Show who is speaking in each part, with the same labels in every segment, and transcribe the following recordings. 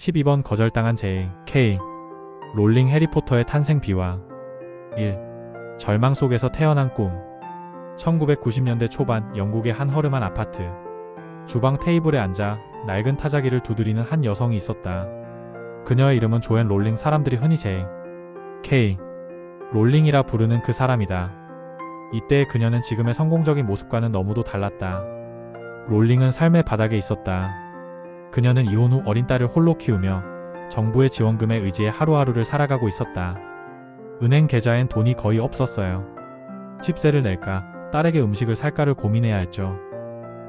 Speaker 1: 12번 거절당한 J, K. 롤링 해리포터의 탄생 비화 1. 절망 속에서 태어난 꿈 1990년대 초반 영국의 한 허름한 아파트 주방 테이블에 앉아 낡은 타자기를 두드리는 한 여성이 있었다. 그녀의 이름은 조앤 롤링 사람들이 흔히 J, K. 롤링이라 부르는 그 사람이다. 이때 그녀는 지금의 성공적인 모습과는 너무도 달랐다. 롤링은 삶의 바닥에 있었다. 그녀는 이혼 후 어린 딸을 홀로 키우며 정부의 지원금에 의지해 하루하루를 살아가고 있었다. 은행 계좌엔 돈이 거의 없었어요. 집세를 낼까, 딸에게 음식을 살까를 고민해야 했죠.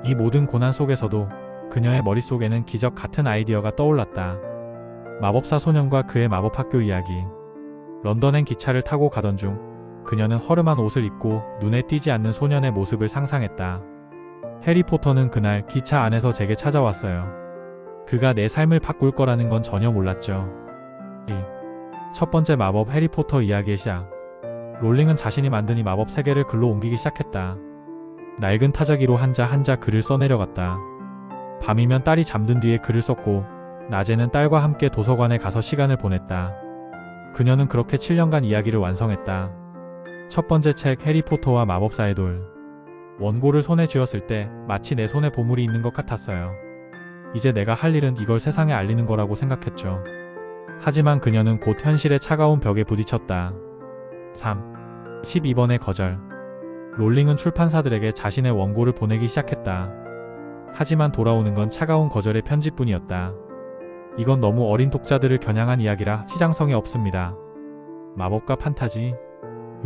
Speaker 1: 이 모든 고난 속에서도 그녀의 머릿속에는 기적 같은 아이디어가 떠올랐다. 마법사 소년과 그의 마법 학교 이야기. 런던행 기차를 타고 가던 중 그녀는 허름한 옷을 입고 눈에 띄지 않는 소년의 모습을 상상했다. 해리포터는 그날 기차 안에서 제게 찾아왔어요. 그가 내 삶을 바꿀 거라는 건 전혀 몰랐죠. 이첫 번째 마법 해리포터 이야기의 시작. 롤링은 자신이 만든 이 마법 세계를 글로 옮기기 시작했다. 낡은 타자기로 한자 한자 글을 써내려갔다. 밤이면 딸이 잠든 뒤에 글을 썼고 낮에는 딸과 함께 도서관에 가서 시간을 보냈다. 그녀는 그렇게 7년간 이야기를 완성했다. 첫 번째 책 해리포터와 마법사의 돌. 원고를 손에 쥐었을 때 마치 내 손에 보물이 있는 것 같았어요. 이제 내가 할 일은 이걸 세상에 알리는 거라고 생각했죠. 하지만 그녀는 곧 현실의 차가운 벽에 부딪혔다. 3. 12번의 거절. 롤링은 출판사들에게 자신의 원고를 보내기 시작했다. 하지만 돌아오는 건 차가운 거절의 편지뿐이었다. 이건 너무 어린 독자들을 겨냥한 이야기라 시장성이 없습니다. 마법과 판타지.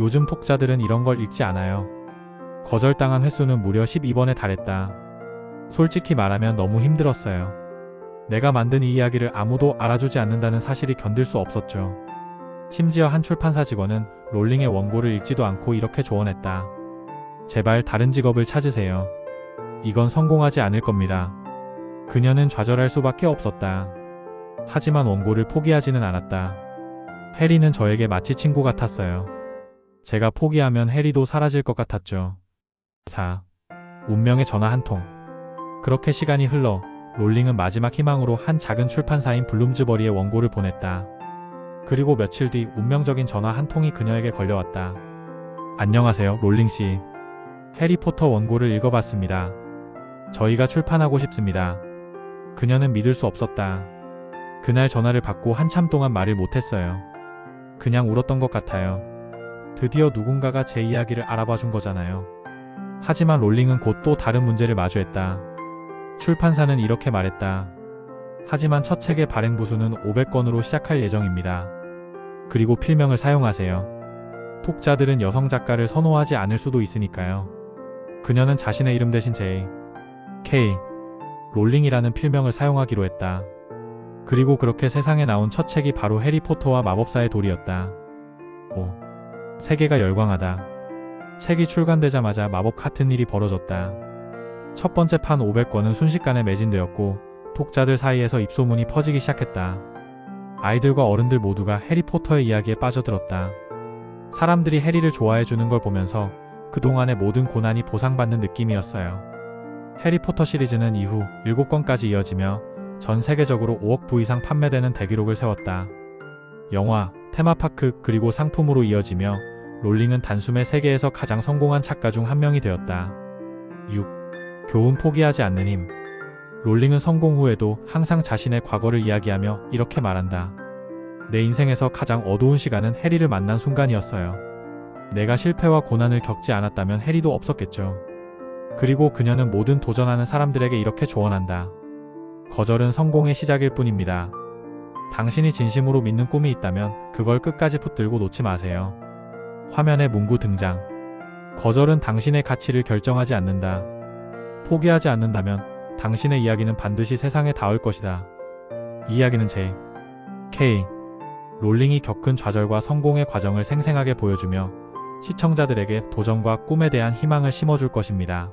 Speaker 1: 요즘 독자들은 이런 걸 읽지 않아요. 거절당한 횟수는 무려 12번에 달했다. 솔직히 말하면 너무 힘들었어요. 내가 만든 이 이야기를 아무도 알아주지 않는다는 사실이 견딜 수 없었죠. 심지어 한 출판사 직원은 롤링의 원고를 읽지도 않고 이렇게 조언했다. 제발 다른 직업을 찾으세요. 이건 성공하지 않을 겁니다. 그녀는 좌절할 수밖에 없었다. 하지만 원고를 포기하지는 않았다. 해리는 저에게 마치 친구 같았어요. 제가 포기하면 해리도 사라질 것 같았죠. 4. 운명의 전화 한 통. 그렇게 시간이 흘러 롤링은 마지막 희망으로 한 작은 출판사인 블룸즈버리에 원고를 보냈다. 그리고 며칠 뒤 운명적인 전화 한 통이 그녀에게 걸려왔다. 안녕하세요, 롤링씨. 해리포터 원고를 읽어봤습니다. 저희가 출판하고 싶습니다. 그녀는 믿을 수 없었다. 그날 전화를 받고 한참 동안 말을 못했어요. 그냥 울었던 것 같아요. 드디어 누군가가 제 이야기를 알아봐 준 거잖아요. 하지만 롤링은 곧 또 다른 문제를 마주했다. 출판사는 이렇게 말했다. 하지만 첫 책의 발행 부수는 500권으로 시작할 예정입니다. 그리고 필명을 사용하세요. 독자들은 여성 작가를 선호하지 않을 수도 있으니까요. 그녀는 자신의 이름 대신 J, K, 롤링이라는 필명을 사용하기로 했다. 그리고 그렇게 세상에 나온 첫 책이 바로 해리포터와 마법사의 돌이었다. 5. 세계가 열광하다. 책이 출간되자마자 마법 같은 일이 벌어졌다. 첫 번째 판 500권은 순식간에 매진되었고 독자들 사이에서 입소문이 퍼지기 시작했다. 아이들과 어른들 모두가 해리포터의 이야기에 빠져들었다. 사람들이 해리를 좋아해 주는 걸 보면서 그동안의 모든 고난이 보상받는 느낌이었어요. 해리포터 시리즈는 이후 7권까지 이어지며 전 세계적으로 5억 부 이상 판매되는 대기록을 세웠다. 영화, 테마파크 그리고 상품으로 이어지며 롤링은 단숨에 세계에서 가장 성공한 작가 중 한 명이 되었다. 6. 교훈 포기하지 않는 힘. 롤링은 성공 후에도 항상 자신의 과거를 이야기하며 이렇게 말한다. 내 인생에서 가장 어두운 시간은 해리를 만난 순간이었어요. 내가 실패와 고난을 겪지 않았다면 해리도 없었겠죠. 그리고 그녀는 모든 도전하는 사람들에게 이렇게 조언한다. 거절은 성공의 시작일 뿐입니다. 당신이 진심으로 믿는 꿈이 있다면 그걸 끝까지 붙들고 놓지 마세요. 화면에 문구 등장. 거절은 당신의 가치를 결정하지 않는다. 포기하지 않는다면 당신의 이야기는 반드시 세상에 닿을 것이다. 이 이야기는 J, K, 롤링이 겪은 좌절과 성공의 과정을 생생하게 보여주며 시청자들에게 도전과 꿈에 대한 희망을 심어줄 것입니다.